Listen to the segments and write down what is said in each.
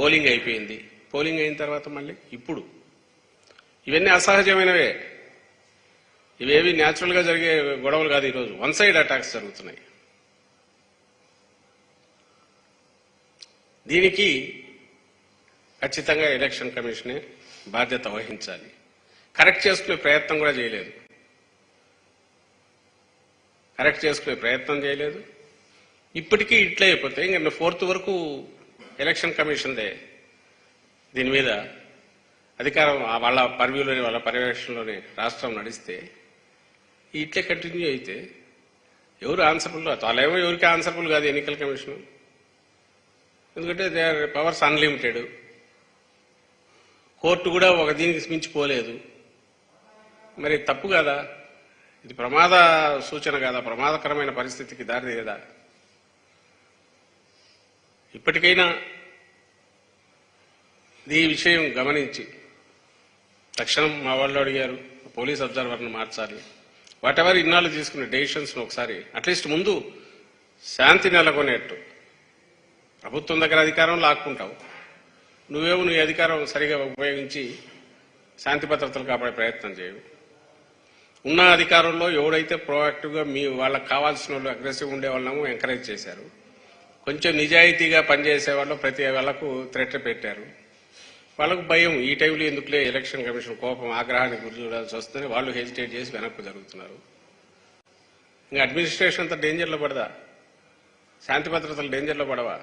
Polling అయిపోయింది. Polling అయిన తర్వాత మళ్ళీ ఇప్పుడు. ఇవన్నీ అసహజమైనవే. ఇవేవి న్యాచురల్గా జరిగే గొడవలు కాదు ఈరోజు. వన్ సైడ్ అటాక్స్ జరుగుతున్నాయి. దీనికి ఖచ్చితంగా ఎలక్షన్ కమిషనే బాధ్యత వహించాలి. కరెక్ట్ చేసుకునే ప్రయత్నం కూడా చేయలేదు. కరెక్ట్ చేసుకునే ప్రయత్నం చేయలేదు. ఇప్పటికీ ఇట్లే అయిపోతే ఇంకా ఫోర్త్ వరకు ఎలక్షన్ కమిషన్దే. దీని మీద అధికారం వాళ్ళ పర్వ్యూలోని వాళ్ళ పర్యవేక్షణలోని రాష్ట్రం నడిస్తే ఇట్లే కంటిన్యూ అయితే ఎవరు ఆన్సర్బుల్ వాళ్ళేమో ఎవరికి ఆన్సర్బుల్ కాదు ఎన్నికల కమిషన్. ఎందుకంటే they are powers unlimited. Court కూడా ఒక దీనికి మించిపోలేదు మరి తప్పు కదా? ఇది ప్రమాద సూచన కదా? ప్రమాదకరమైన పరిస్థితికి దారి తీయదా ఇప్పటికైనా ఈ విషయం గమనించి తక్షణం మా వాళ్ళు అడిగారు పోలీస్ అబ్జర్వర్ను మార్చాలి. వాట్ ఎవర్ ఇన్నాళ్ళు తీసుకున్న డెసిషన్స్ను ఒకసారి అట్లీస్ట్ ముందు శాంతి నెలకొనేట్టు. ప్రభుత్వం దగ్గర అధికారం లాక్కుంటావు. నువ్వేమో నీ అధికారం సరిగా ఉపయోగించి శాంతి భద్రతలు కాపాడే ప్రయత్నం చేయవు. ఉన్న అధికారంలో ఎవడైతే ప్రోయాక్టివ్గా మీ వాళ్ళకి కావాల్సిన వాళ్ళు అగ్రెసివ్ ఉండే వాళ్ళము ఎంకరేజ్ చేశారు. కొంచెం నిజాయితీగా పనిచేసే వాళ్ళు ప్రతి వాళ్ళకు థ్రెట్ పెట్టారు. వాళ్ళకు భయం ఈ టైంలో ఎందుకులే ఎలక్షన్ కమిషన్ కోపం ఆగ్రహానికి గురి చూడాల్సి వస్తుంది వాళ్ళు హెజిటేట్ చేసి వెనక్కు జరుగుతున్నారు. ఇంకా అడ్మినిస్ట్రేషన్ అంతా డేంజర్లో పడదా? శాంతి భద్రతలు డేంజర్లో పడవా?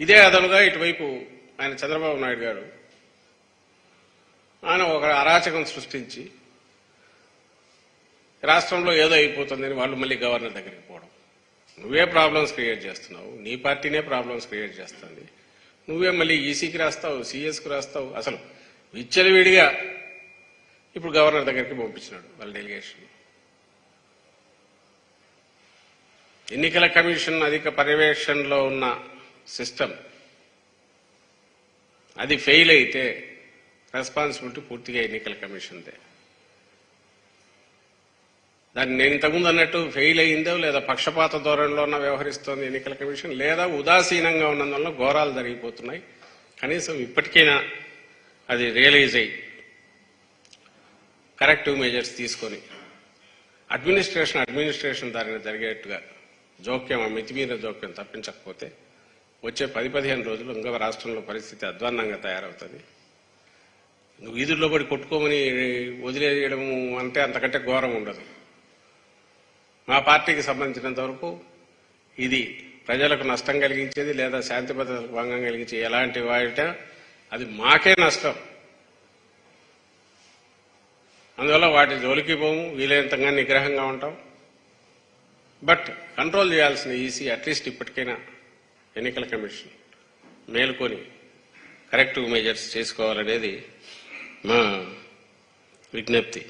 ఇదే అదనుగా ఇటువైపు ఆయన చంద్రబాబు నాయుడు గారు ఆయన ఒక అరాచకం సృష్టించి రాష్ట్రంలో ఏదో అయిపోతుందని వాళ్ళు మళ్ళీ గవర్నర్ దగ్గరికి పోవడం. నువ్వే ప్రాబ్లమ్స్ క్రియేట్ చేస్తున్నావు నీ పార్టీనే ప్రాబ్లమ్స్ క్రియేట్ చేస్తుంది. నువ్వే మళ్ళీ ఈసీకి రాస్తావు సిఎస్కి రాస్తావు అసలు విచ్చలవిడిగా ఇప్పుడు గవర్నర్ దగ్గరికి పంపించినాడు వాళ్ళ డెలిగేషన్ ఎన్నికల కమిషన్ అధిక పర్యవేక్షణలో ఉన్న సిస్టమ్ అది ఫెయిల్ అయితే రెస్పాన్సిబిలిటీ పూర్తిగా ఎన్నికల కమిషన్దే. దాన్ని నేను ఇంతకుముందు అన్నట్టు ఫెయిల్ అయిందో లేదా పక్షపాత ధోరణిలోన వ్యవహరిస్తోంది ఎన్నికల కమిషన్ లేదా ఉదాసీనంగా ఉన్నందువల్ల ఘోరాలు జరిగిపోతున్నాయి. కనీసం ఇప్పటికైనా అది రియలైజ్ అయ్యి కరెక్టివ్ మెజర్స్ తీసుకొని అడ్మినిస్ట్రేషన్ అడ్మినిస్ట్రేషన్ దారిని జరిగేట్టుగా జోక్యం ఆ మితిమీర జోక్యం తప్పించకపోతే వచ్చే పది పదిహేను రోజులు ఇంకా రాష్ట్రంలో పరిస్థితి అధ్వాన్నంగా తయారవుతుంది. వీధుల్లో పడి కొట్టుకోమని వదిలేయడము అంటే అంతకంటే ఘోరం ఉండదు. మా పార్టీకి సంబంధించినంత వరకు ఇది ప్రజలకు నష్టం కలిగించేది లేదా శాంతి భద్రతలకు భంగం కలిగించే ఎలాంటి వాట అది మాకే నష్టం. అందువల్ల వాటి జోలికి పోము వీలైనంతగా నిగ్రహంగా ఉంటాం. బట్ కంట్రోల్ చేయాల్సిన ఈసీ అట్లీస్ట్ ఇప్పటికైనా ఎన్నికల కమిషన్ మేల్కొని కరెక్టివ్ మెజర్స్ చేసుకోవాలనేది మా విజ్ఞప్తి.